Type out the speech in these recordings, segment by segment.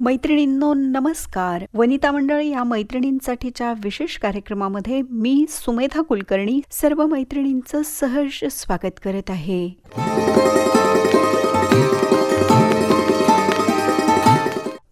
मैत्रिणींनो नमस्कार. वनिता मंडळ या मैत्रिणींसाठीच्या विशेष कार्यक्रमामध्ये मी सुमेधा कुलकर्णी सर्व मैत्रिणींचं सहर्ष स्वागत करत आहे.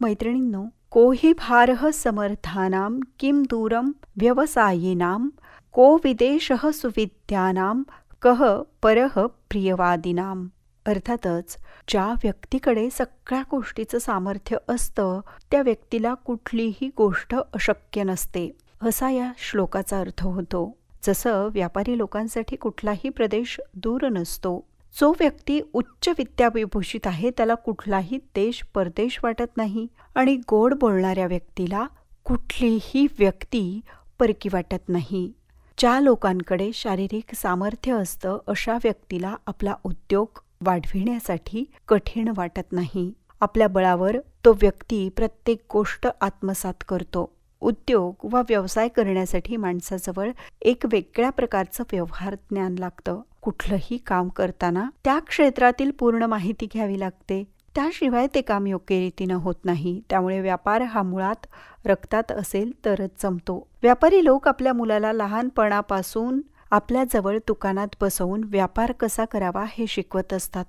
मैत्रिणींनो कोहि भारः समर्थानां किं दूरं व्यवसायिनां को विदेशः सुविद्यानां कह परः प्रियवादिनाम अर्थातच ज्या व्यक्तीकडे सगळ्या गोष्टीचं सामर्थ्य असतं त्या व्यक्तीला कुठलीही गोष्ट अशक्य नसते. असा या श्लोकाचा अर्थ होतो. जसं व्यापारी लोकांसाठी कुठलाही प्रदेश दूर नसतो. जो व्यक्ती उच्च विद्याविभूषित आहे त्याला कुठलाही देश परदेश वाटत नाही आणि गोड बोलणाऱ्या व्यक्तीला कुठलीही व्यक्ती परकी वाटत नाही. ज्या लोकांकडे शारीरिक सामर्थ्य असतं अशा व्यक्तीला आपला उद्योग वाढविण्यासाठी कठीण वाटत नाही. आपल्या बळावर तो व्यक्ती प्रत्येक गोष्ट आत्मसात करतो. उद्योग वा व्यवसाय करण्यासाठी माणसाजवळ एक वेगळ्या प्रकारचं व्यवहार ज्ञान लागतं. कुठलंही काम करताना त्या क्षेत्रातील पूर्ण माहिती घ्यावी लागते. त्याशिवाय ते काम योग्य रीतीनं होत नाही. त्यामुळे व्यापार हा मुळात रक्तात असेल तरच जमतो. व्यापारी लोक आपल्या मुलाला लहानपणापासून आपल्याजवळ दुकानात बसवून व्यापार कसा करावा हे शिकवत असतात.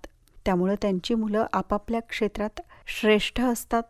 त्यामुळं त्यांची मुलं आपापल्या क्षेत्रात श्रेष्ठ असतात.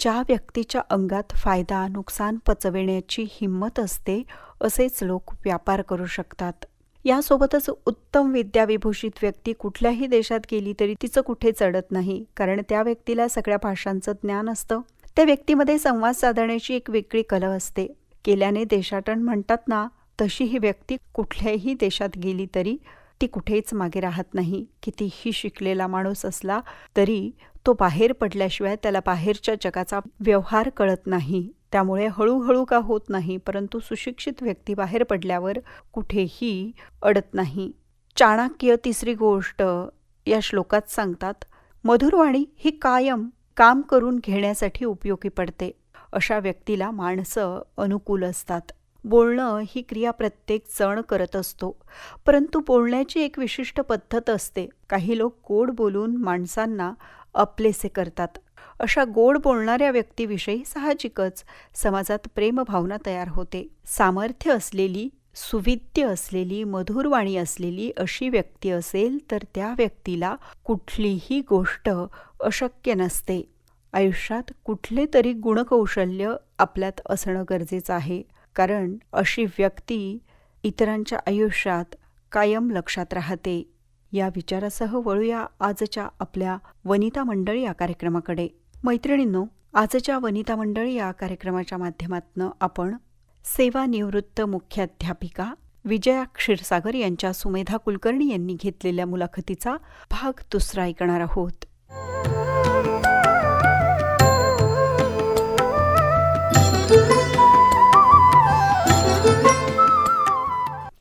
ज्या व्यक्तीच्या अंगात फायदा नुकसान पचविण्याची हिंमत असते असेच लोक व्यापार करू शकतात. यासोबतच उत्तम विद्याविभूषित व्यक्ती कुठल्याही देशात गेली तरी तिचं कुठे चढत नाही कारण त्या व्यक्तीला सगळ्या भाषांचं ज्ञान असतं. त्या व्यक्तीमध्ये संवाद साधण्याची एक वेगळी कला असते. केल्याने देशाटन म्हणतात ना तशी ही व्यक्ती कुठल्याही देशात गेली तरी ती कुठेच मागे राहत नाही. कितीही शिकलेला माणूस असला तरी तो बाहेर पडल्याशिवाय त्याला बाहेरच्या जगाचा व्यवहार कळत नाही. त्यामुळे हळूहळू का होत नाही परंतु सुशिक्षित व्यक्ती बाहेर पडल्यावर कुठेही अडत नाही. चाणक्य तिसरी गोष्ट या श्लोकात सांगतात मधुरवाणी ही कायम काम करून घेण्यासाठी उपयोगी पडते. अशा व्यक्तीला माणसं अनुकूल असतात. बोलणं ही क्रिया प्रत्येक जण करत असतो. परंतु बोलण्याची एक विशिष्ट पद्धत असते. काही लोक गोड बोलून माणसांना आपलेसे करतात. अशा गोड बोलणाऱ्या व्यक्तीविषयी साहजिकच समाजात प्रेमभावना तयार होते. सामर्थ्य असलेली सुविद्य असलेली मधुरवाणी असलेली अशी व्यक्ती असेल तर त्या व्यक्तीला कुठलीही गोष्ट अशक्य नसते. आयुष्यात कुठले तरी गुणकौशल्य आपल्यात असणं गरजेचं आहे. कारण अशी व्यक्ती इतरांच्या आयुष्यात कायम लक्षात राहते. या विचारासह वळूया आजच्या आपल्या वनिता मंडळ या कार्यक्रमाकडे. मैत्रिणींनो आजच्या वनिता मंडळ या कार्यक्रमाच्या माध्यमातून आपण सेवानिवृत्त मुख्याध्यापिका विजया क्षीरसागर यांच्या सुमेधा कुलकर्णी यांनी घेतलेल्या मुलाखतीचा भाग दुसरा ऐकणार आहोत.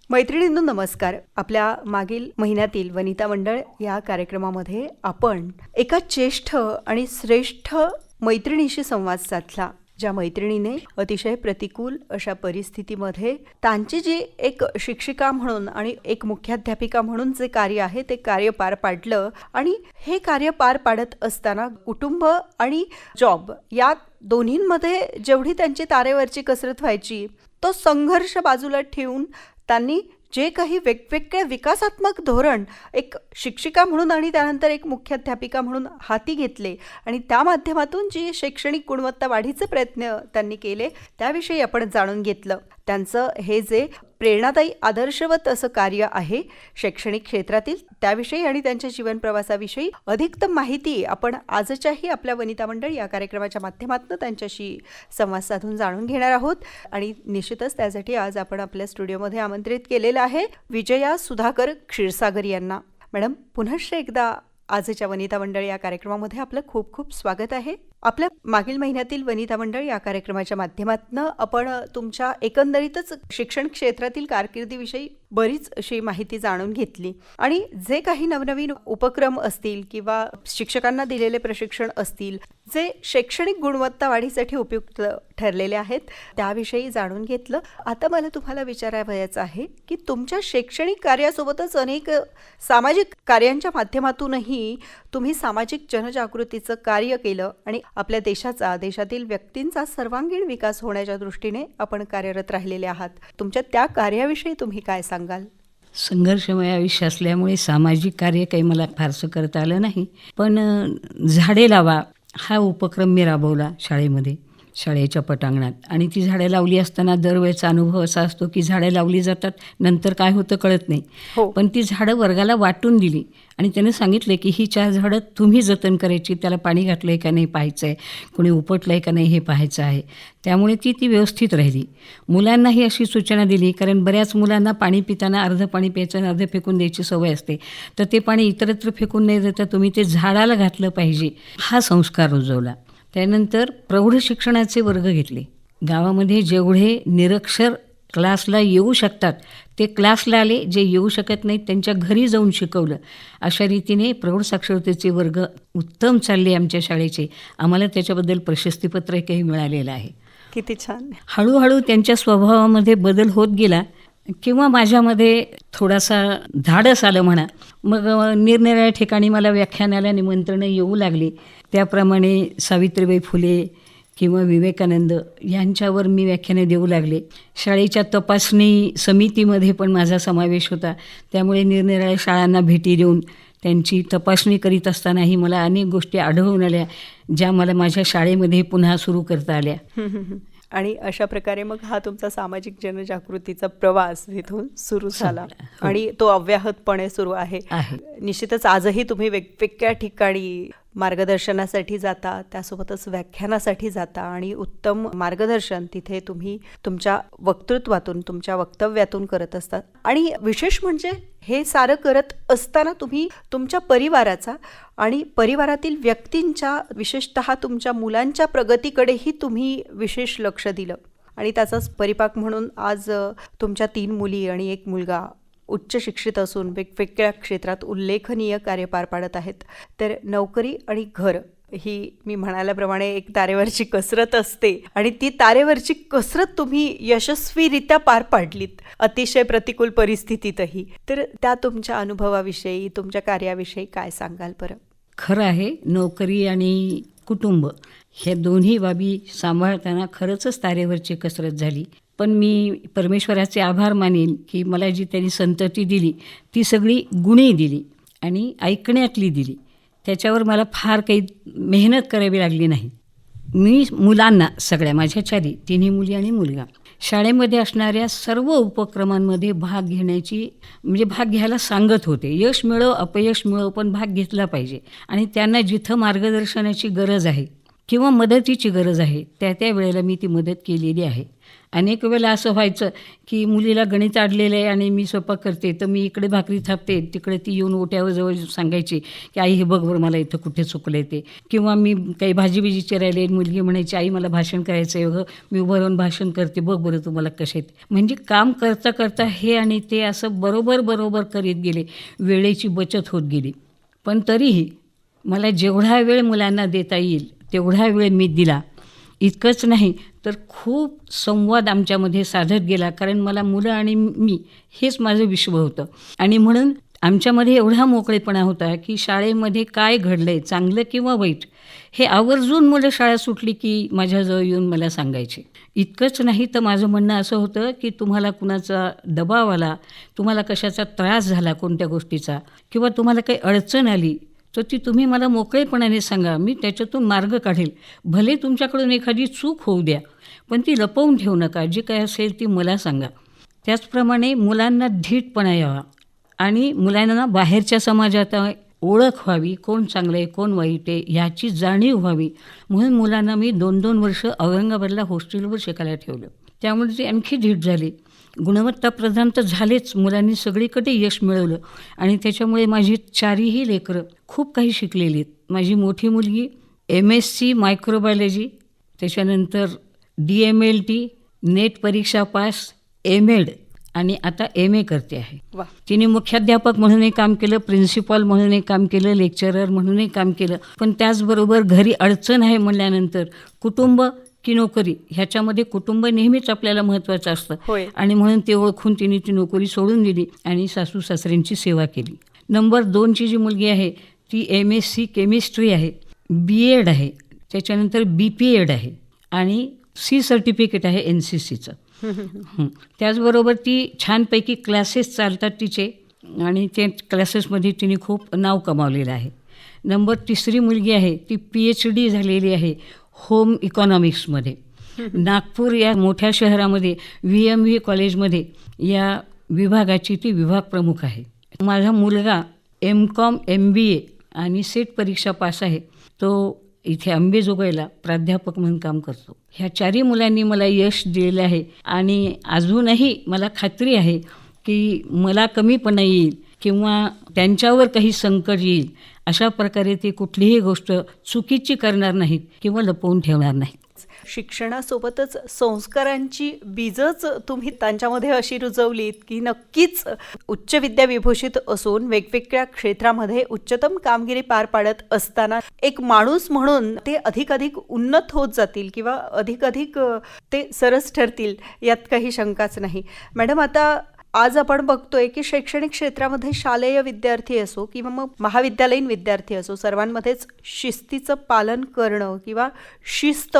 मैत्रिणींनो नमस्कार. आपल्या मागील महिन्यातील वनिता मंडळ या कार्यक्रमामध्ये आपण एका ज्येष्ठ आणि श्रेष्ठ मैत्रिणीशी संवाद साधला ज्या मैत्रिणीने अतिशय प्रतिकूल अशा परिस्थितीमध्ये त्यांची जी एक शिक्षिका म्हणून आणि एक मुख्याध्यापिका म्हणून जे कार्य आहे ते कार्य पार पाडलं आणि हे कार्य पार पाडत असताना कुटुंब आणि जॉब या दोन्हींमध्ये जेवढी त्यांची तारेवरची कसरत व्हायची तो संघर्ष बाजूला ठेवून त्यांनी जे काही वेगवेगळे विकासात्मक धोरण एक शिक्षिका म्हणून आणि त्यानंतर एक मुख्याध्यापिका म्हणून हाती घेतले आणि त्या माध्यमातून जी शैक्षणिक गुणवत्ता वाढीचे प्रयत्न त्यांनी केले त्याविषयी आपण जाणून घेतलं. त्यांचं हे जे प्रेरणादायी आदर्शवत असं कार्य आहे शैक्षणिक क्षेत्रातील त्याविषयी आणि त्यांच्या जीवन प्रवासाविषयी अधिकतम माहिती आपण आजच्याही आपल्या वनिता मंडळ या कार्यक्रमाच्या माध्यमातून त्यांच्याशी संवाद साधून जाणून घेणार आहोत. आणि निश्चितच त्यासाठी आज आपण आपल्या स्टुडिओमध्ये आमंत्रित केलेलं आहे विजया सुधाकर क्षीरसागर यांना. मॅडम पुनश्च एकदा आजच्या वनिता मंडळ या कार्यक्रमामध्ये आपलं खूप खूप स्वागत आहे. आपल्या मागील महिन्यातील वनिता मंडळ या कार्यक्रमाच्या माध्यमातून आपण तुमच्या एकंदरीतच शिक्षण क्षेत्रातील कारकिर्दीविषयी बरीच अशी माहिती जाणून घेतली. आणि जे काही नवनवीन उपक्रम असतील किंवा शिक्षकांना दिलेले प्रशिक्षण असतील जे शैक्षणिक गुणवत्ता वाढीसाठी उपयुक्त ठरलेले आहेत त्याविषयी जाणून घेतलं. आता मला तुम्हाला विचारावयाचं आहे की तुमच्या शैक्षणिक कार्यासोबतच अनेक सामाजिक कार्यांच्या माध्यमातूनही तुम्ही सामाजिक जनजागृतीचं कार्य केलं आणि आपल्या देशाचा देशातील व्यक्तींचा सर्वांगीण विकास होण्याच्या दृष्टीने आपण कार्यरत राहिलेले आहात. तुमच्या त्या कार्याविषयी तुम्ही काय सांगाल? संघर्षमय आयुष्य असल्यामुळे सामाजिक कार्य काही मला फारसं करता आलं नाही. पण झाडे लावा हा उपक्रम मी राबवला शाळेमध्ये. शाळेच्या पटांगणात. आणि ती झाडं लावली असताना दरवेळेचा अनुभव असा असतो की झाडं लावली जातात नंतर काय होतं कळत नाही. हो. पण ती झाडं वर्गाला वाटून दिली. आणि त्याने सांगितले की ही चार झाडं तुम्ही जतन करायची त्याला पाणी घातलं आहे का नाही पाहायचं आहे कोणी उपटलं आहे का नाही हे पाहायचं आहे. त्यामुळे ती ती व्यवस्थित राहिली. मुलांनाही अशी सूचना दिली कारण बऱ्याच मुलांना पाणी पिताना अर्धं पाणी प्यायचं आणि अर्धं फेकून द्यायची सवय असते. तर ते पाणी इतरत्र फेकून नाही देता तुम्ही ते झाडाला घातलं पाहिजे. हा संस्कार रुजवला. त्यानंतर प्रौढ शिक्षणाचे वर्ग घेतले. गावामध्ये जेवढे निरक्षर क्लासला येऊ शकतात ते क्लासला आले जे येऊ शकत नाहीत त्यांच्या घरी जाऊन शिकवलं. अशा रीतीने प्रौढ साक्षरतेचे वर्ग उत्तम चालले आमच्या शाळेचे. आम्हाला त्याच्याबद्दल प्रशस्तीपत्रकही मिळालेलं आहे. किती छान. हळूहळू त्यांच्या स्वभावामध्ये बदल होत गेला किंवा माझ्यामध्ये थोडासा धाडस आलं म्हणा. मग निरनिराळ्या ठिकाणी मला व्याख्यानाला निमंत्रणं येऊ लागली. त्याप्रमाणे सावित्रीबाई फुले किंवा विवेकानंद यांच्यावर मी व्याख्याने देऊ लागले शाळेच्या तपासणी समितीमध्ये पण माझा समावेश होता त्यामुळे निरनिराळ्या शाळांना भेटी देऊन त्यांची तपासणी करीत असतानाही मला अनेक गोष्टी आढळून आल्या ज्या मला माझ्या शाळेमध्ये पुन्हा सुरू करता आल्या. आणि अशा प्रकारे मग हा तुमचा सामाजिक जनजागृतीचा प्रवास इथून सुरू झाला हो. आणि तो अव्याहतपणे सुरू आहे. निश्चितच आजही तुम्ही वेगवेगळ्या ठिकाणी मार्गदर्शनासाठी जाता त्यासोबतच व्याख्यानासाठी जाता आणि उत्तम मार्गदर्शन तिथे तुम्ही तुमच्या वक्तृत्वातून तुमच्या वक्तव्यातून करत असतात. आणि विशेष म्हणजे हे सारं करत असताना तुम्ही तुमच्या परिवाराचा आणि परिवारातील व्यक्तींच्या विशेषतः तुमच्या मुलांच्या प्रगतीकडेही तुम्ही विशेष लक्ष दिलं. आणि त्याचाच परिपाक म्हणून आज तुमच्या तीन मुली आणि एक मुलगा उच्च शिक्षित असून वेगवेगळ्या क्षेत्रात उल्लेखनीय कार्य पार पाडत आहेत. तर नोकरी आणि घर ही मी म्हणाल्याप्रमाणे एक तारेवरची कसरत असते. आणि ती तारेवरची कसरत तुम्ही यशस्वीरित्या पार पाडलीत अतिशय प्रतिकूल परिस्थितीतही. तर त्या तुमच्या अनुभवाविषयी तुमच्या कार्याविषयी काय सांगाल बरं? खरं आहे नोकरी आणि कुटुंब ह्या दोन्ही बाबी सांभाळताना खरंचच तारेवरची कसरत झाली. पण मी परमेश्वराचे आभार मानेन की मला जी त्यांनी संतती दिली ती सगळी गुणी दिली आणि ऐकण्यातली दिली. त्याच्यावर मला फार काही मेहनत करावी लागली नाही. मी मुलांना सगळ्या माझ्या चारी तिन्ही मुली आणि मुलगा शाळेमध्ये असणाऱ्या सर्व उपक्रमांमध्ये भाग घेण्याची म्हणजे भाग घ्यायला सांगत होते. यश मिळो अपयश मिळो पण भाग घेतला पाहिजे. आणि त्यांना जिथं मार्गदर्शनाची गरज आहे किंवा मदतीची गरज आहे त्या त्या वेळेला मी ती मदत केलेली आहे. अनेक वेळेला असं व्हायचं की मुलीला गणित अडलेलं आहे आणि मी स्वयंपाक करते तर मी इकडे भाकरी थापते तिकडे ती येऊन ओट्यावर जवळ सांगायची की आई हे बघ बरं मला इथं कुठे चुकलं ते. किंवा मी काही भाजी बिजी चिरायले मुलगी म्हणायची आई मला भाषण करायचं आहे बघ मी उभं राहून भाषण करते बघ बरं तुम्हाला कसे आहेत. म्हणजे काम करता करता हे आणि ते असं बरोबर बरोबर करीत गेले वेळेची बचत होत गेली. पण तरीही मला जेवढा वेळ मुलांना देता येईल तेवढा वेळ मी दिला. इतकंच नाही तर खूप संवाद आमच्यामध्ये साधत गेला कारण मला मुलं आणि मी हेच माझं विश्व होतं. आणि म्हणून आमच्यामध्ये एवढा मोकळेपणा होता की शाळेमध्ये काय घडलं आहे चांगलं किंवा वाईट हे आवर्जून मुलं शाळा सुटली की माझ्याजवळ येऊन मला सांगायचे. इतकंच नाही तर माझं म्हणणं असं होतं की तुम्हाला कुणाचा दबाव आला तुम्हाला कशाचा त्रास झाला कोणत्या गोष्टीचा किंवा तुम्हाला काही अडचण आली तर ती तुम्ही मला मोकळेपणाने सांगा मी त्याच्यातून मार्ग काढेल. भले तुमच्याकडून एखादी चूक होऊ द्या पण ती लपवून ठेवू नका. जी काय असेल ती मला सांगा. त्याचप्रमाणे मुलांना धीटपणा यावा आणि मुलांना बाहेरच्या समाजात ओळख व्हावी कोण चांगलं आहे कोण वाईट आहे ह्याची जाणीव व्हावी. म्हणून मुलांना मी दोन दोन वर्ष औरंगाबादला हॉस्टेलवर शिकायला ठेवलं. त्यामुळे ती आणखी धीट झाली. गुणवत्ता प्रधान तर झालेच. मुलांनी सगळीकडे यश मिळवलं. आणि त्याच्यामुळे माझी चारही लेकरं खूप काही शिकलेली आहेत. माझी मोठी मुलगी एम एस सी मायक्रोबायोलॉजी त्याच्यानंतर D M L T NET परीक्षा पास एम एड आणि आता एम ए करते आहे. तिने मुख्याध्यापक म्हणूनही काम केलं प्रिन्सिपॉल म्हणूनही काम केलं लेक्चरर म्हणूनही काम केलं. पण त्याचबरोबर घरी अडचण आहे म्हणल्यानंतर कुटुंब की नोकरी? ह्याच्यामध्ये कुटुंब नेहमीच आपल्याला महत्त्वाचं असतं. आणि म्हणून ते ओळखून तिने ती नोकरी सोडून दिली आणि सासू सासऱ्यांची सेवा केली. नंबर दोनची जी मुलगी आहे ती एम एस सी केमिस्ट्री आहे बी एड आहे. त्याच्यानंतर बी पी एड आहे. आणि सी सर्टिफिकेट आहे एन सी सीचं हं. त्याचबरोबर ती छानपैकी क्लासेस चालतात तिचे आणि ते क्लासेसमध्ये तिने खूप नाव कमावलेलं आहे. नंबर तिसरी मुलगी आहे ती पी एच डी झालेली आहे. होम इकॉनॉमिक्समध्ये. नागपूर या मोठ्या शहरामध्ये व्ही एम व्ही कॉलेजमध्ये या विभागाची ती विभाग प्रमुख आहे. माझा मुलगा M Com M B A आणि सेट परीक्षा पास आहे. तो इथे अंबेजोगाईला प्राध्यापक म्हणून काम करतो. ह्या चारही मुलांनी मला यश दिलेलं आहे आणि अजूनही मला खात्री आहे की मला कमीपणा येईल किंवा त्यांच्यावर काही संकट येईल अशा प्रकारे ते कुठलीही गोष्ट चुकीची करणार नाहीत किंवा लपवून ठेवणार नाहीत. शिक्षणासोबतच संस्कारांची बीजच तुम्ही त्यांच्यामध्ये अशी रुजवलीत की नक्कीच उच्च विद्या विभूषित असून वेगवेगळ्या क्षेत्रामध्ये उच्चतम कामगिरी पार पाडत असताना एक माणूस म्हणून ते अधिक अधिक उन्नत होत जातील किंवा अधिक अधिक ते सरस ठरतील यात काही शंकाच नाही. मॅडम आता आज आपण बघतोय की शैक्षणिक क्षेत्रामध्ये शालेय विद्यार्थी असो किंवा मग महाविद्यालयीन विद्यार्थी असो सर्वांमध्येच शिस्तीचं पालन करणं किंवा शिस्त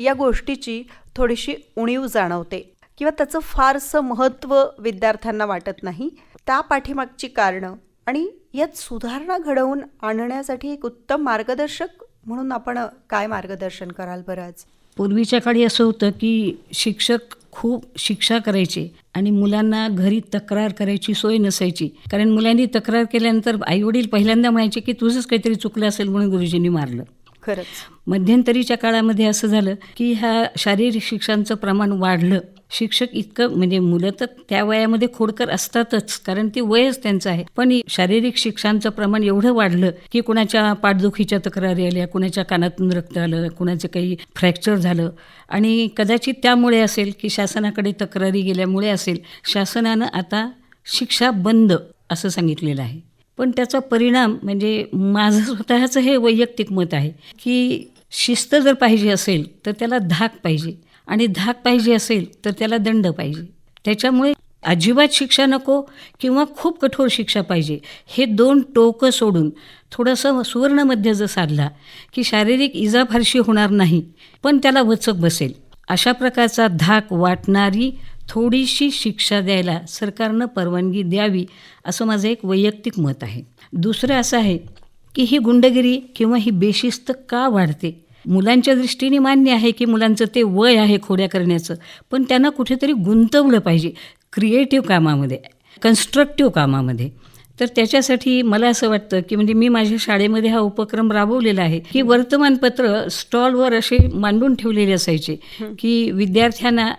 या गोष्टीची थोडीशी उणीव जाणवते किंवा त्याचं फारसं महत्त्व विद्यार्थ्यांना वाटत नाही. त्या पाठीमागची कारणं आणि यात सुधारणा घडवून आणण्यासाठी एक उत्तम मार्गदर्शक म्हणून आपण काय मार्गदर्शन कराल बरंच पूर्वीच्या काळी असं होतं की शिक्षक खूप शिक्षा करायचे आणि मुलांना घरी तक्रार करायची सोय नसायची. कारण मुलांनी तक्रार केल्यानंतर आईवडील पहिल्यांदा म्हणायचे की तुझंच काहीतरी चुकलं असेल म्हणून गुरुजींनी मारलं. खरंच. मध्यंतरीच्या काळामध्ये असं झालं की ह्या शारीरिक शिक्षांचं प्रमाण वाढलं. शिक्षक इतकं म्हणजे मुलं तर त्या वयामध्ये खोडकर असतातच कारण ते वयच त्यांचं आहे. पण शारीरिक शिक्षांचं प्रमाण एवढं वाढलं की कुणाच्या पाठदुखीच्या तक्रारी आल्या कुणाच्या कानातून रक्त आलं कुणाचं काही फ्रॅक्चर झालं. आणि कदाचित त्यामुळे असेल की शासनाकडे तक्रारी गेल्यामुळे असेल शासनानं आता शिक्षा बंद असं सांगितलेलं आहे. पण त्याचा परिणाम म्हणजे माझं स्वतःचं हे वैयक्तिक मत आहे की शिस्त जर पाहिजे असेल तर त्याला धाक पाहिजे. आणि धाक पाहिजे असेल तर त्याला दंड पाहिजे. त्याच्यामुळे अजिबात शिक्षा नको किंवा खूप कठोर शिक्षा पाहिजे. हे दोन टोकं सोडून थोडंसं सुवर्णमध्य जर साधला की शारीरिक इजा फारशी होणार नाही पण त्याला वचक बसेल. अशा प्रकारचा धाक वाटणारी थोडीशी शिक्षा द्यायला सरकारनं परवानगी द्यावी असं माझं एक वैयक्तिक मत आहे. दुसरं असं आहे की ही गुंडगिरी किंवा ही बेशिस्त का वाढते? मुलांच्या दृष्टीने मान्य आहे की मुलांचं ते वय आहे खोड्या करण्याचं पण त्यांना कुठेतरी गुंतवलं पाहिजे क्रिएटिव्ह कामामध्ये कन्स्ट्रक्टिव्ह कामामध्ये. तर त्याच्यासाठी मला असं वाटतं की म्हणजे मी माझ्या शाळेमध्ये हा उपक्रम राबवलेला आहे की वर्तमानपत्र स्टॉलवर असे मांडून ठेवलेले असायचे की विद्यार्थ्यांना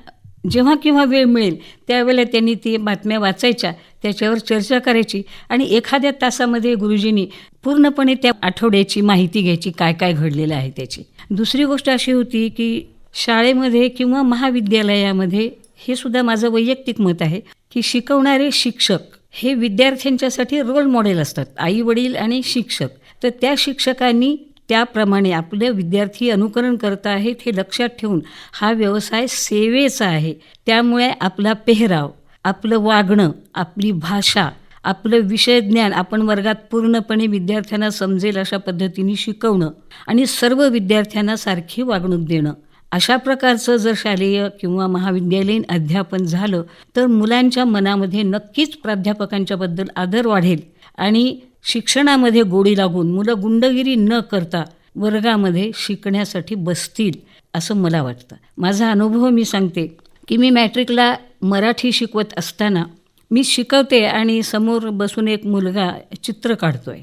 जेव्हा केव्हा वेळ मिळेल त्यावेळेला त्यांनी ती बातम्या वाचायच्या त्याच्यावर चर्चा करायची आणि एखाद्या तासामध्ये गुरुजींनी पूर्णपणे त्या आठवड्याची माहिती घ्यायची काय काय घडलेलं आहे त्याची. दुसरी गोष्ट अशी होती की शाळेमध्ये किंवा महाविद्यालयामध्ये हे सुद्धा माझं वैयक्तिक मत आहे की शिकवणारे शिक्षक हे विद्यार्थ्यांच्यासाठी रोल मॉडेल असतात आई वडील आणि शिक्षक. तर त्या शिक्षकांनी त्याप्रमाणे आपले विद्यार्थी अनुकरण करत आहेत हे लक्षात ठेवून हा व्यवसाय सेवेचा आहे. त्यामुळे आपला पेहराव आपलं वागणं आपली भाषा आपलं विषय ज्ञान आपण वर्गात पूर्णपणे विद्यार्थ्यांना समजेल अशा पद्धतीने शिकवणं आणि सर्व विद्यार्थ्यांना सारखी वागणूक देणं. अशा प्रकारचं जर शालेय किंवा महाविद्यालयीन अध्यापन झालं तर मुलांच्या मनामध्ये नक्कीच प्राध्यापकांच्याबद्दल आदर वाढेल आणि शिक्षणामध्ये गोडी लागून मुलं गुंडगिरी न करता वर्गामध्ये शिकण्यासाठी बसतील असं मला वाटतं. माझा अनुभव मी सांगते की मी मॅट्रिकला मराठी शिकवत असताना मी शिकवते आणि समोर बसून एक मुलगा चित्र काढतोय.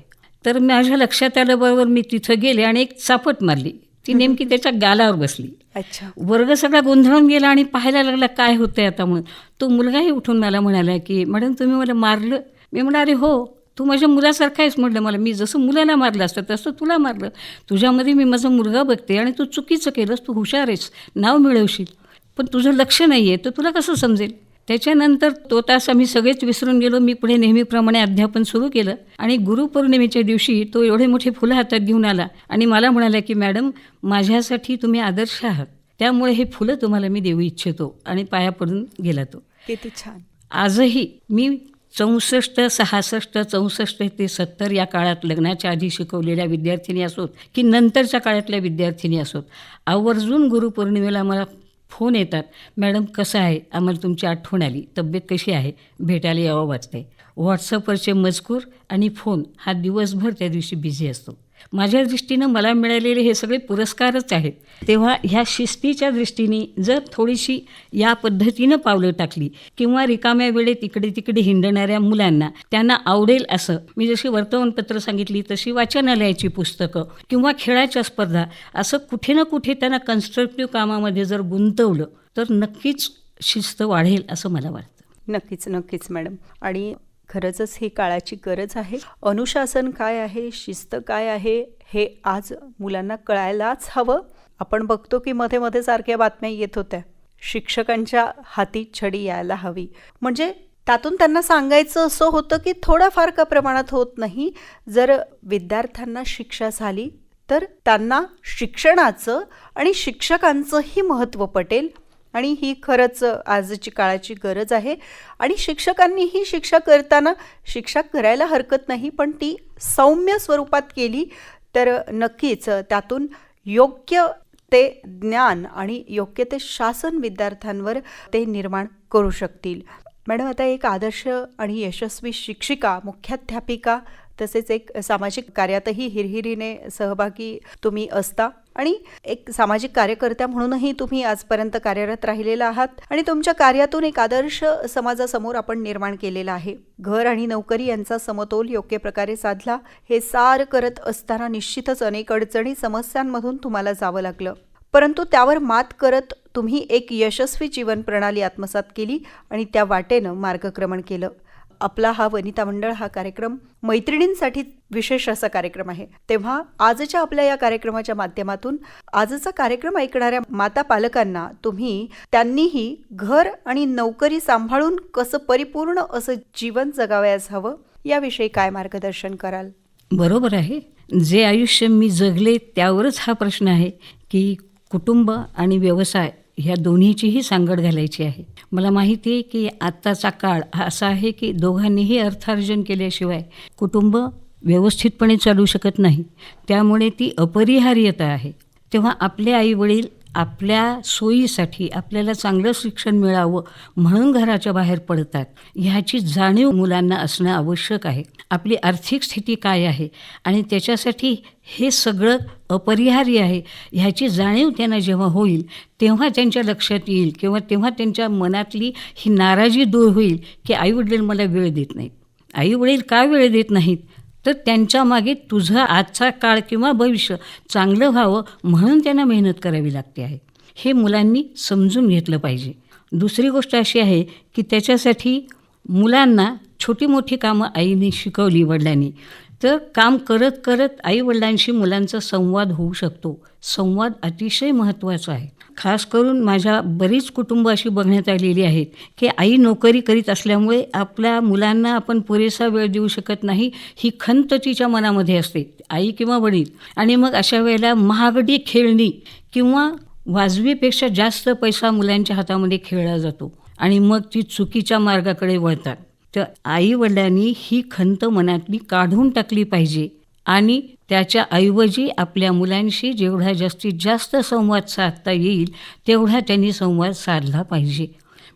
तर माझ्या लक्षात आल्याबरोबर मी तिथं गेले आणि एक चापट मारली. ती नेमकी त्याच्या गालावर बसली. अच्छा. वर्ग सगळा गोंधळून गेला आणि पाहायला लागला काय होतंय आता? म्हणून. तो मुलगाही उठून मला म्हणाला की मॅडम तुम्ही मला मारलं? मी म्हणलं अरे हो. तू माझ्या मुलासारखा आहेस म्हटलं मला. मी जसं मुलाला मारलं असतं तसं तुला मारलं. तुझ्यामध्ये मी माझा मुलगा बघते आणि तू चुकीचं केलंस तू हुशार आहेस नाव मिळवशील. पण तुझं लक्ष नाही आहे तर तुला कसं समजेल? त्याच्यानंतर तो तास आम्ही सगळेच विसरून गेलो. मी पुढे नेहमीप्रमाणे अध्यापन सुरू केलं आणि गुरुपौर्णिमेच्या दिवशी तो एवढे मोठे फुलं हातात घेऊन आला आणि मला म्हणाला की मॅडम माझ्यासाठी तुम्ही आदर्श आहात. त्यामुळे हे फुलं तुम्हाला मी देऊ इच्छितो. आणि पाया पडून गेला तो. किती छान. आजही मी चौसष्ट सहासष्ट चौसष्ट ते सत्तर या काळात लग्नाच्या आधी शिकवलेल्या विद्यार्थिनी असोत की नंतरच्या काळातल्या विद्यार्थिनी असोत. आवर्जून गुरुपौर्णिमेला मला फोन येतात मॅडम कसं आहे? आम्हाला तुमची आठवण आली. तब्येत कशी आहे? भेटायला यावं वाटते व्हॉट्सअपवरचे मजकूर आणि फोन हा दिवसभर त्या दिवशी बिझी असतो. माझ्या दृष्टीनं मला मिळालेले हे सगळे पुरस्कारच आहेत. तेव्हा ह्या शिस्तीच्या दृष्टीने जर थोडीशी या पद्धतीनं पावलं टाकली किंवा रिकाम्या वेळेत इकडे तिकडे हिंडणाऱ्या मुलांना त्यांना आवडेल असं मी जशी वर्तमानपत्र सांगितली तशी वाचनालयाची पुस्तकं किंवा खेळाच्या स्पर्धा असं कुठे ना कुठे त्यांना कन्स्ट्रक्टिव्ह कामामध्ये जर गुंतवलं तर नक्कीच शिस्त वाढेल असं मला वाटतं. नक्कीच नक्कीच मॅडम. आणि खरंचच ही काळाची गरज आहे. अनुशासन काय आहे? शिस्त काय आहे? हे आज मुलांना कळायलाच हवं. आपण बघतो की मध्ये मध्ये सारख्या बातम्या येत होत्या. शिक्षकांच्या हाती छडी यायला हवी. म्हणजे त्यातून त्यांना सांगायचं असं होतं की थोड्याफार का प्रमाणात होत नाही? जर विद्यार्थ्यांना शिक्षा झाली तर त्यांना शिक्षणाचं आणि शिक्षकांचंही महत्त्व पटेल. आणि ही खरंच आजची काळाची गरज आहे. आणि शिक्षकांनीही शिक्षा करताना शिक्षा करायला हरकत नाही पण ती सौम्य स्वरूपात केली तर नक्कीच त्यातून योग्य ते ज्ञान आणि योग्य ते शासन विद्यार्थ्यांवर ते निर्माण करू शकतील. मॅडम आता एक आदर्श आणि यशस्वी शिक्षिका मुख्याध्यापिका तसेच एक सामाजिक कार्यातही हिरहिरीने सहभागी तुम्ही असता आणि एक सामाजिक कार्यकर्त्या म्हणूनही तुम्ही आजपर्यंत कार्यरत राहिलेला आहात आणि तुमच्या कार्यातून एक आदर्श समाजासमोर आपण निर्माण केलेला आहे. घर आणि नोकरी यांचा समतोल योग्य प्रकारे साधला हे सार करत असताना निश्चितच अनेक अडचणी समस्यांमधून तुम्हाला जावं लागलं. परंतु त्यावर मात करत तुम्ही एक यशस्वी जीवन प्रणाली आत्मसात केली आणि त्या वाटेनं मार्गक्रमण केलं. आपला हा वनिता मंडळ हा कार्यक्रम मैत्रिणींसाठी विशेष असा कार्यक्रम आहे. तेव्हा आजच्या आपल्या या कार्यक्रमाच्या माध्यमातून आजचा कार्यक्रम ऐकणाऱ्या माता पालकांना तुम्ही त्यांनीही घर आणि नोकरी सांभाळून कसं परिपूर्ण असं जीवन जगावयास हवं याविषयी काय मार्गदर्शन कराल? बरोबर आहे. जे आयुष्य मी जगले त्यावरच हा प्रश्न आहे की कुटुंब आणि व्यवसाय ह्या दोन्हीचीही सांगड घालायची आहे. मला माहिती आहे की आत्ताचा काळ हा असा आहे की दोघांनीही अर्थार्जन केल्याशिवाय कुटुंब व्यवस्थितपणे चालू शकत नाही. त्यामुळे ती अपरिहार्यता आहे. तेव्हा आपले आईवडील आपल्या सोयीसाठी आपल्याला चांगलं शिक्षण मिळावं म्हणून घराच्या बाहेर पडतात ह्याची जाणीव मुलांना असणं आवश्यक आहे. आपली आर्थिक स्थिती काय आहे आणि त्याच्यासाठी हे सगळं अपरिहार्य आहे ह्याची जाणीव त्यांना जेव्हा होईल तेव्हा त्यांच्या लक्षात येईल किंवा तेव्हा त्यांच्या मनातली ही नाराजी दूर होईल की आईवडील मला वेळ देत नाहीत. आईवडील का वेळ देत नाहीत? तर त्यांच्या मागे तुझं आजचा काळ किंवा भविष्य चांगलं व्हावं म्हणून त्यांना मेहनत करावी लागते आहे. हे मुलांनी समजून घेतलं पाहिजे. दुसरी गोष्ट अशी आहे की त्याच्यासाठी मुलांना छोटी मोठी कामं आईने शिकवली वडिलांनी. तर काम करत करत आईवडिलांशी मुलांचा संवाद होऊ शकतो. संवाद अतिशय महत्त्वाचा आहे. खास करून माझ्या बरीच कुटुंब अशी बघण्यात आलेली आहेत की आई नोकरी करीत असल्यामुळे आपल्या मुलांना आपण पुरेसा वेळ देऊ शकत नाही ही खंत तिच्या मनामध्ये असते. आई किंवा वडील. आणि मग अशा वेळेला महागडी खेळणी किंवा वाजवीपेक्षा जास्त पैसा मुलांच्या हातामध्ये खेळला जातो आणि मग ती चुकीच्या मार्गाकडे वळतात. तर आईवडिलांनी ही खंत मनातली काढून टाकली पाहिजे. आणि त्याच्या ऐवजी आपल्या मुलांशी जेवढा जास्तीत जास्त संवाद साधता येईल तेवढा त्यांनी संवाद साधला पाहिजे.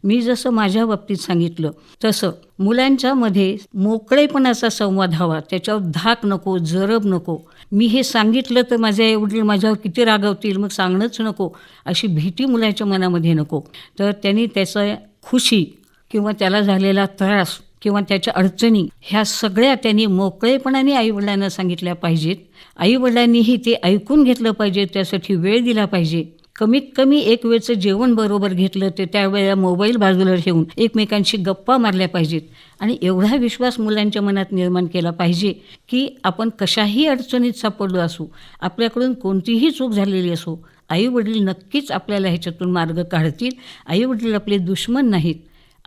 मी जसं माझ्या बाबतीत सांगितलं तसं मुलांच्यामध्ये मोकळेपणाचा संवाद हवा त्याच्यावर धाक नको जरब नको. मी हे सांगितलं तर माझ्या वडील माझ्यावर किती रागवतील मग सांगणंच नको. अशी भीती मुलाच्या मनामध्ये नको. तर त्यांनी त्याचं खुशी किंवा त्याला झालेला त्रास किंवा त्याच्या अडचणी ह्या सगळ्या त्यांनी मोकळेपणाने आईवडिलांना सांगितल्या पाहिजेत. आईवडिलांनीही ते ऐकून घेतलं पाहिजे त्यासाठी वेळ दिला पाहिजे. कमीत कमी एक वेळचं जेवण बरोबर घेतलं ते त्यावेळेला मोबाईल बाजूला ठेवून एकमेकांशी गप्पा मारल्या पाहिजेत. आणि एवढा विश्वास मुलांच्या मनात निर्माण केला पाहिजे की आपण कशाही अडचणीत सापडलो असू आपल्याकडून कोणतीही चूक झालेली असो आईवडील नक्कीच आपल्याला ह्याच्यातून मार्ग काढतील. आईवडील आपले दुश्मन नाहीत.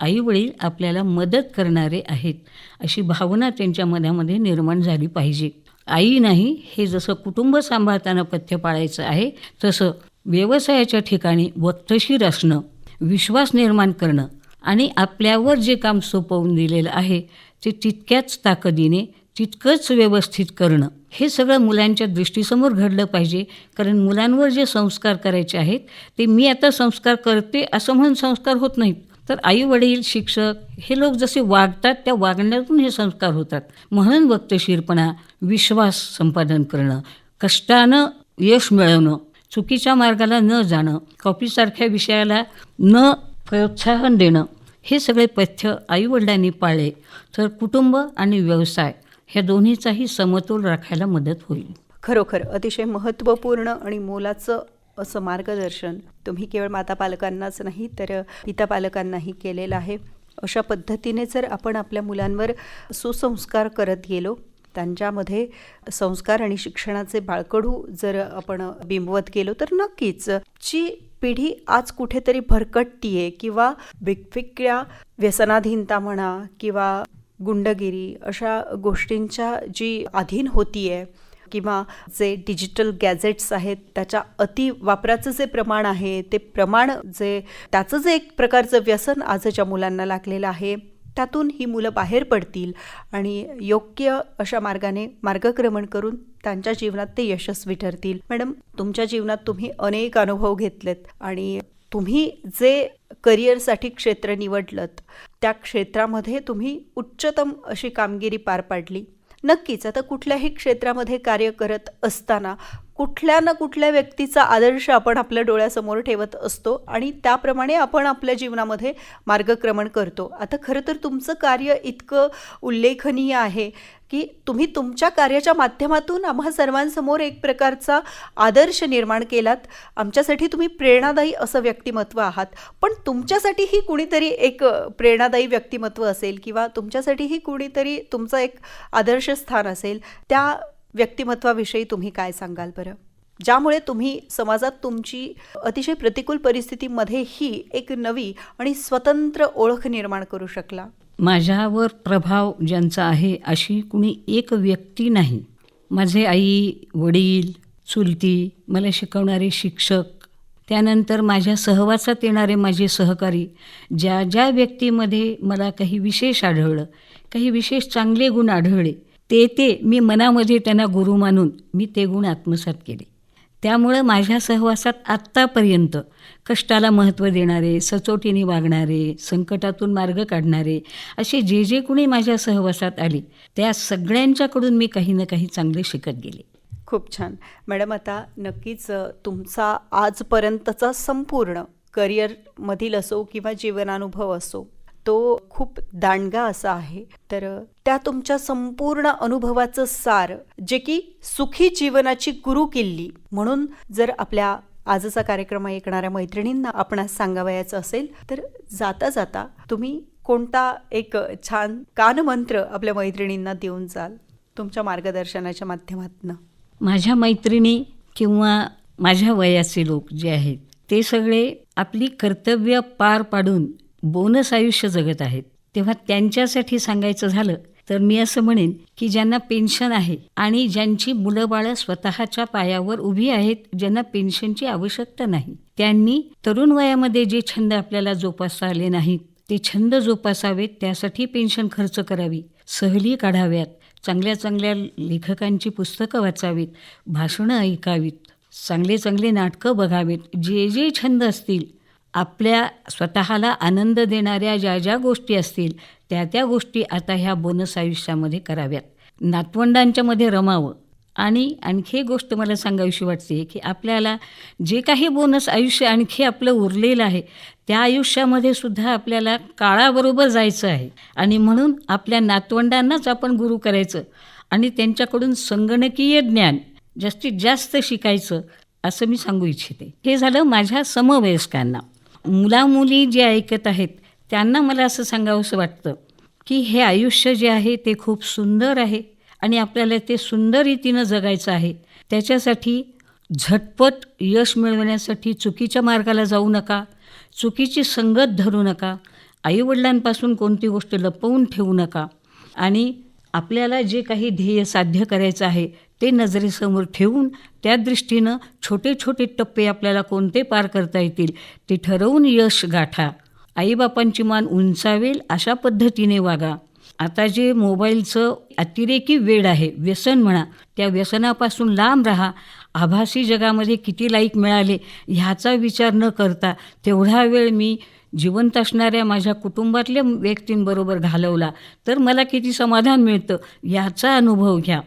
आईवडील आपल्याला मदत करणारे आहेत अशी भावना त्यांच्या मनामध्ये निर्माण झाली पाहिजे. आई नाही हे जसं कुटुंब सांभाळताना पथ्य पाळायचं आहे तसं व्यवसायाच्या ठिकाणी वक्तशीर असणं विश्वास निर्माण करणं आणि आपल्यावर जे काम सोपवून दिलेलं आहे ते तितक्याच ताकदीने तितकंच व्यवस्थित करणं. हे सगळं मुलांच्या दृष्टीसमोर घडलं पाहिजे कारण मुलांवर जे संस्कार करायचे आहेत ते मी आता संस्कार करते असं म्हणून संस्कार होत नाहीत. तर आई वडील शिक्षक हे लोक जसे वागतात त्या वागण्यातून हे संस्कार होतात. म्हणून वक्तशीरपणा विश्वास संपादन करणं कष्टानं यश मिळवणं चुकीच्या मार्गाला न जाणं कॉपीसारख्या विषयाला न प्रोत्साहन देणं हे सगळे पथ्य आईवडिलांनी पाळले तर कुटुंब आणि व्यवसाय ह्या दोन्हीचाही समतोल राखायला मदत होईल. खरोखर अतिशय महत्त्वपूर्ण आणि मोलाचं असं मार्गदर्शन तुम्ही केवळ माता पालकांनाच नाही तर पिता पालकांनाही केलेलं आहे. अशा पद्धतीने जर आपण आपल्या मुलांवर सुसंस्कार करत गेलो त्यांच्यामध्ये संस्कार आणि शिक्षणाचे बाळकडू जर आपण बिंबवत गेलो तर नक्कीच जी पिढी आज कुठेतरी भरकटतीये किंवा वेगवेगळ्या व्यसनाधीनता म्हणा किंवा गुंडगिरी अशा गोष्टींच्या जी अधीन होतीये किंवा जे डिजिटल गॅजेट्स आहेत त्याच्या अति वापराचं जे प्रमाण आहे ते प्रमाण जे त्याचं जे एक प्रकारचं व्यसन आजच्या मुलांना लागलेलं आहे त्यातून ही मुलं बाहेर पडतील आणि योग्य अशा मार्गाने मार्गक्रमण करून त्यांच्या जीवनात ते यशस्वी ठरतील. मॅडम तुमच्या जीवनात तुम्ही अनेक अनुभव घेतलेत आणि तुम्ही जे करिअरसाठी क्षेत्र निवडलं त्या क्षेत्रामध्ये तुम्ही उच्चतम अशी कामगिरी पार पाडली. नक्कीच. आता कुठल्याही क्षेत्रामध्ये कार्य करत असताना कुठल्या ना कुठल्या व्यक्तीचा आदर्श आपण आपल्या डोळ्यासमोर ठेवत असतो आणि त्याप्रमाणे आपण आपल्या जीवनामध्ये मार्गक्रमण करतो. आता खरं तर तुमचं कार्य इतकं उल्लेखनीय आहे. की तुम्ही तुमच्या कार्याच्या माध्यमातून आम्हा सर्वांसमोर एक प्रकारचा आदर्श निर्माण केलात. आमच्यासाठी तुम्ही प्रेरणादायी असं व्यक्तिमत्व आहात. पण तुमच्यासाठीही कुणीतरी एक प्रेरणादायी व्यक्तिमत्व असेल किंवा तुमच्यासाठीही कुणीतरी तुमचं एक आदर्श स्थान असेल त्या व्यक्तिमत्वाविषयी तुम्ही काय सांगाल बरं? ज्यामुळे तुम्ही समाजात तुमची अतिशय प्रतिकूल परिस्थितीमध्येही एक नवी आणि स्वतंत्र ओळख निर्माण करू शकला. माझ्यावर प्रभाव ज्यांचा आहे अशी कुणी एक व्यक्ती नाही. माझे आई वडील चुलती मला शिकवणारे शिक्षक त्यानंतर माझ्या सहवासात येणारे माझे सहकारी ज्या ज्या व्यक्तीमध्ये मला काही विशेष आढळलं काही विशेष चांगले गुण आढळले ते ते मी मनामध्ये त्यांना गुरु मानून मी ते गुण आत्मसात केले. त्यामुळं माझ्या सहवासात आत्तापर्यंत कष्टाला महत्त्व देणारे सचोटीने वागणारे संकटातून मार्ग काढणारे असे जे जे कुणी माझ्या सहवासात आले त्या सगळ्यांच्याकडून मी काही ना काही चांगले शिकत गेले. खूप छान. मॅडम आता नक्कीच तुमचा आजपर्यंतचा संपूर्ण करिअरमधील असो किंवा जीवनानुभव असो तो खूप दांडगा असा आहे. तर त्या तुमच्या संपूर्ण अनुभवाचं सार जे की सुखी जीवनाची गुरु किल्ली म्हणून जर आपल्या आजचा कार्यक्रम ऐकणाऱ्या मैत्रिणींना आपणास सांगावयाचं असेल तर जाता जाता तुम्ही कोणता एक छान कानमंत्र आपल्या मैत्रिणींना देऊन जाल तुमच्या मार्गदर्शनाच्या माध्यमातून? माझ्या मैत्रिणी किंवा माझ्या वयाचे लोक जे आहेत ते सगळे आपली कर्तव्य पार पाडून बोनस आयुष्य जगत आहेत. तेव्हा त्यांच्यासाठी सांगायचं झालं तर मी असं म्हणेन की ज्यांना पेन्शन आहे आणि ज्यांची मुलं बाळं स्वतःच्या पायावर उभी आहेत ज्यांना पेन्शनची आवश्यकता नाही. त्यांनी तरुण वयामध्ये जे छंद आपल्याला जोपासता आले नाहीत ते छंद जोपासावेत त्यासाठी पेन्शन खर्च करावी सहली काढाव्यात चांगल्या चांगल्या लेखकांची पुस्तकं वाचावीत भाषणं ऐकावीत चांगले चांगले नाटकं बघावीत जे जे छंद असतील आपल्या स्वतःला आनंद देणाऱ्या ज्या ज्या गोष्टी असतील त्या त्या गोष्टी आता ह्या बोनस आयुष्यामध्ये कराव्यात. नातवंडांच्यामध्ये रमावं. आणि आणखी एक गोष्ट मला सांगावीशी वाटते की आपल्याला जे काही बोनस आयुष्य आणखी आपलं उरलेलं आहे त्या आयुष्यामध्ये सुद्धा आपल्याला काळाबरोबर जायचं आहे. आणि म्हणून आपल्या नातवंडांनाच आपण गुरु करायचं आणि त्यांच्याकडून संगणकीय ज्ञान जास्तीत जास्त शिकायचं असं मी सांगू इच्छिते. हे झालं माझ्या समवयस्कांना. मुलामुली जे ऐकत आहेत त्यांना मला असं सांगावंसं वाटतं की हे आयुष्य जे आहे ते खूप सुंदर आहे आणि आपल्याला ते सुंदर रीतीनं जगायचं आहे. त्याच्यासाठी झटपट यश मिळवण्यासाठी चुकीच्या मार्गाला जाऊ नका चुकीची संगत धरू नका आईवडिलांपासून कोणती गोष्ट लपवून ठेवू नका आणि आपल्याला जे काही ध्येय साध्य करायचं आहे ते नजरेसमोर ठेवून त्या दृष्टीनं छोटे छोटे टप्पे आपल्याला कोणते पार करता येतील ते ठरवून यश गाठा. आईबापांची मान उंचावेल अशा पद्धतीने वागा. आता जे मोबाईलचं अतिरेकी वेळ आहे व्यसन म्हणा त्या व्यसनापासून लांब राहा. आभासी जगामध्ये किती लाईक मिळाले ह्याचा विचार न करता तेवढा वेळ मी जिवंत असणाऱ्या माझ्या कुटुंबातल्या व्यक्तींबरोबर घालवला. तर मला किती समाधान मिळतं याचा अनुभव घ्या.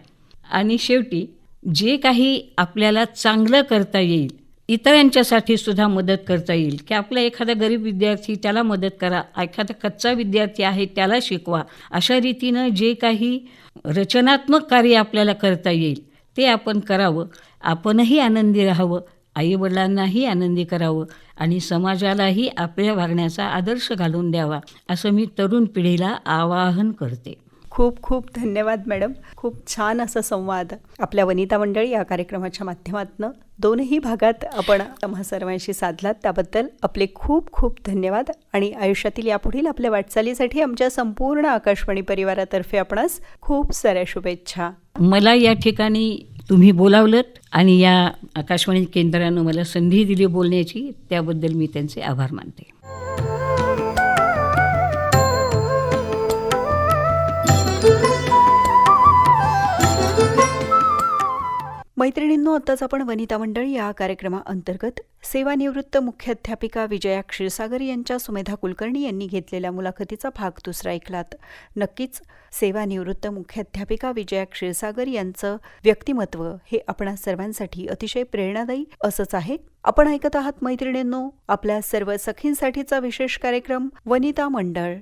आणि शेवटी जे काही आपल्याला चांगलं करता येईल इतरांच्यासाठी सुद्धा मदत करता येईल. की आपला एखादा गरीब विद्यार्थी त्याला मदत करा एखादा कच्चा विद्यार्थी आहे त्याला शिकवा. अशा रीतीनं जे काही रचनात्मक कार्य आपल्याला करता येईल ते आपण करावं. आपणही आनंदी राहावं आईवडिलांनाही आनंदी करावं आणि समाजालाही आपल्या वागण्याचा आदर्श घालून द्यावा असं मी तरुण पिढीला आवाहन करते. खूप खूप धन्यवाद मॅडम. खूप छान असा संवाद आपल्या वनिता मंडळी या कार्यक्रमाच्या माध्यमातून दोनही भागात आपण आम्हा सर्वांशी साधलात. त्याबद्दल आपले खूप खूप धन्यवाद आणि आयुष्यातील यापुढील आपल्या वाटचालीसाठी आमच्या संपूर्ण आकाशवाणी परिवारातर्फे आपणास खूप साऱ्या शुभेच्छा. मला या ठिकाणी तुम्ही बोलावलं आणि या आकाशवाणी केंद्रानं मला संधी दिली बोलण्याची त्याबद्दल मी त्यांचे आभार मानते. मैत्रिणींनो आत्ताच आपण वनिता मंडळ या कार्यक्रमाअंतर्गत सेवानिवृत्त मुख्याध्यापिका विजया क्षीरसागर यांच्या सुमेधा कुलकर्णी यांनी घेतलेल्या मुलाखतीचा भाग दुसरा ऐकलात. नक्कीच सेवानिवृत्त मुख्याध्यापिका विजया क्षीरसागर यांचं व्यक्तिमत्व हे आपणा सर्वांसाठी अतिशय प्रेरणादायी असंच आहे. आपण ऐकत आहात मैत्रिणींनो आपल्या सर्व सखींसाठीचा विशेष कार्यक्रम वनिता मंडळ.